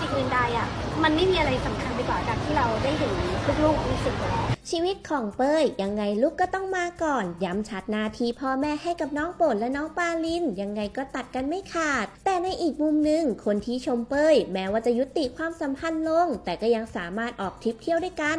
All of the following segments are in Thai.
สิ่งอื่นใดอะมันไม่มีอะไรสำคัญไปกว่าการที่เราได้เห็นลูกๆมีสิ่งหัวเราชีวิตของเป้ยยังไงลูกก็ต้องมาก่อน ย้ำชัดหนาทีพ่อแม่ให้กับน้องโปรดและน้องปาลิน ยังไงก็ตัดกันไม่ขาด แต่ในอีกมุมหนึ่งคนที่ชมเป้ย แม้ว่าจะยุติความสัมพันธ์ลง แต่ก็ยังสามารถออกทริปเที่ยวด้วยกัน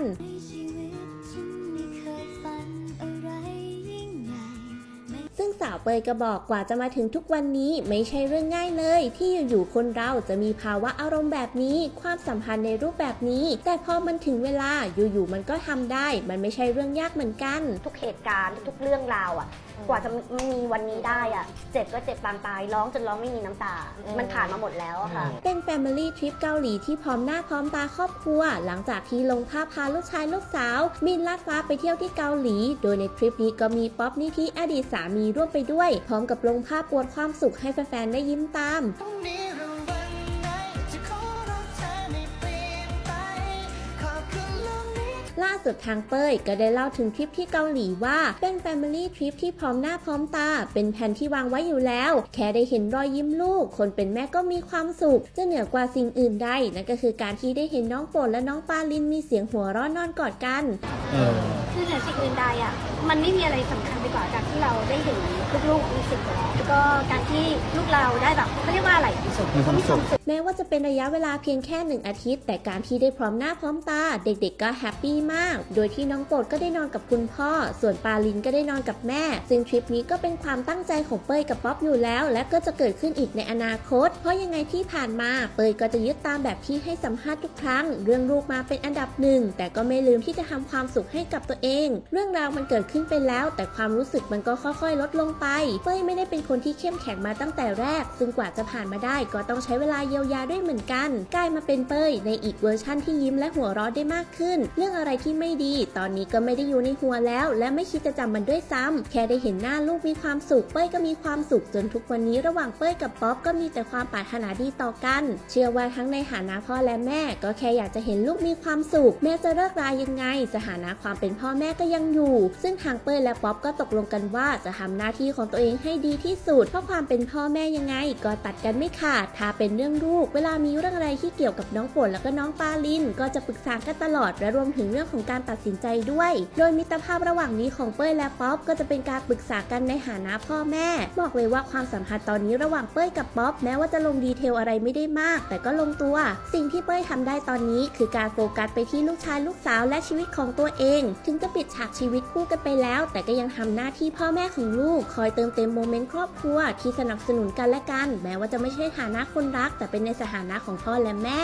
าวเปยก็บอกกว่าจะมาถึงทุกวันนี้ไม่ใช่เรื่องง่ายเลย ที่อยู่ๆคนเราจะมีภาวะอารมณ์แบบนี้ ความสัมพันธ์ในรูปแบบนี้ แต่พอมันถึงเวลาอยู่ๆมันก็ทำได้ มันไม่ใช่เรื่องยากเหมือนกัน ทุกเหตุการณ์ทุกๆเรื่องราวอะ กว่าจะมีวันนี้ได้อะ เจ็บก็เจ็บปางตายร้องจนร้องไม่มีน้ำตา มันผ่านมาหมดแล้วอะค่ะ เป็น Family Trip เกาหลีที่พร้อมหน้าพร้อมตาครอบครัว หลังจากที่ลงภาพพาลูกชายลูกสาวบินลาดฟ้าไปเที่ยวที่เกาหลี โดยในทริปนี้ก็มีป๊อปนิธิอดีตสามีร่วมไปด้วย พร้อมกับลงภาพปวดความสุขให้แฟนๆได้ยิ้มตามล่าสุดทางเป้ยก็ได้เล่าถึงทริปที่เกาหลีว่าเป็น Family Trip ที่พร้อมหน้าพร้อมตา เป็นแผนที่วางไว้อยู่แล้ว แค่ได้เห็นรอยยิ้มลูก คนเป็นแม่ก็มีความสุข จะเหนือกว่าสิ่งอื่นใดนั่นก็คือการที่ได้เห็นน้องโปรดและน้องปาลินมีเสียงหัวเร้อนอนกอดกัน เออ อเหนือสิ่งอื่นใดอะมันไม่มีอะไรสำคัญไปกว่าการที่เราได้เห็นลูกๆมีสิ่งหัวเราะแล้วก็การที่ลูกเราได้แบบเขาเรียกว่าอะไรมีความสุขแม้ว่าจะเป็นระยะเวลาเพียงแค่หนึ่งอาทิตย์ แต่การที่ได้พร้อมหน้าพร้อมตา เด็กๆก็แฮปปี้มาก โดยที่น้องโปรดก็ได้นอนกับคุณพ่อ ส่วนปาลินก็ได้นอนกับแม่ ซึ่งทริปนี้ก็เป็นความตั้งใจของเป้ยกับป๊อปอยู่แล้ว และก็จะเกิดขึ้นอีกในอนาคต เพราะยังไงที่ผ่านมาเป้ยก็จะยึดตามแบบที่ให้สัมภาษณ์ทุกครั้ง เรื่องลูกมาเป็นอันดับหนึ่งแต่ก็ไม่ลืมที่จะทำความสุขให้กับตัวเองเรื่องราวมันเกิดขึ้นไปแล้ว แต่ความรู้สึกมันก็ค่อยๆ ลดลงไป เป้ยไม่ได้เป็นคนที่เข้มแข็งมาตั้งแต่แรก ซึ่งกว่าจะผ่านมาได้ก็ต้องใช้เวลาเยียวยาด้วยเหมือนกัน กลายมาเป็นเป้ยในอีกเวอร์ชั่นที่ยิ้มและหัวเราะได้มากขึ้น เรื่องอะไรที่ไม่ดี ตอนนี้ก็ไม่ได้อยู่ในหัวแล้ว และไม่คิดจะจำมันด้วยซ้ำแค่ได้เห็นหน้าลูกมีความสุข เป้ยก็มีความสุขจนทุกวันนี้ระหว่างเป้ยกับป๊อปก็มีแต่ความปรารถนาดีต่อกัน เชื่อว่าทั้งในฐานะพ่อและแม่ ก็แค่อยากจะเห็นลูกมีความสุข แม้จะเลิกรายังไงสถานะความเป็นพ่อแม่ก็ยังอยู่ ซึ่งทางเป้ยและป๊อปก็ตกลงกันว่าจะทำหน้าที่ของตัวเองให้ดีที่สุด เพราะความเป็นพ่อแม่ยังไง ก็ตัดกันไม่ขาด ถ้าเป็นเรื่องลูก เวลามีเรื่องอะไรที่เกี่ยวกับน้องฝนแล้วก็น้องปาลิน ก็จะปรึกษากันตลอด และรวมถึงเรื่องของการตัดสินใจด้วย โดยมิตรภาพระหว่างนี้ของเป้ยและป๊อปก็จะเป็นการปรึกษากันในฐานะพ่อแม่ บอกเลยว่าความสัมพันธ์ตอนนี้ระหว่างเป้ยกับป๊อปแม้ว่าจะลงดีเทลอะไรไม่ได้มาก แต่ก็ลงตัว สิ่งที่เป้ยทำได้ตอนนี้ คือการโฟกัสไปที่ลูกชายลูกสาวและชีวิตของตัวเอง ถึงจะปิดฉากชีวิตคู่กันไปแล้ว แต่ก็ยังทำหน้าที่พ่อแม่ของลูก คอยเติมเต็มโมเมนต์ครอบครัว ที่สนับสนุนกันและกัน แม้ว่าจะไม่ใช่ฐานะคนรัก แต่เป็นในสถานะของพ่อและแม่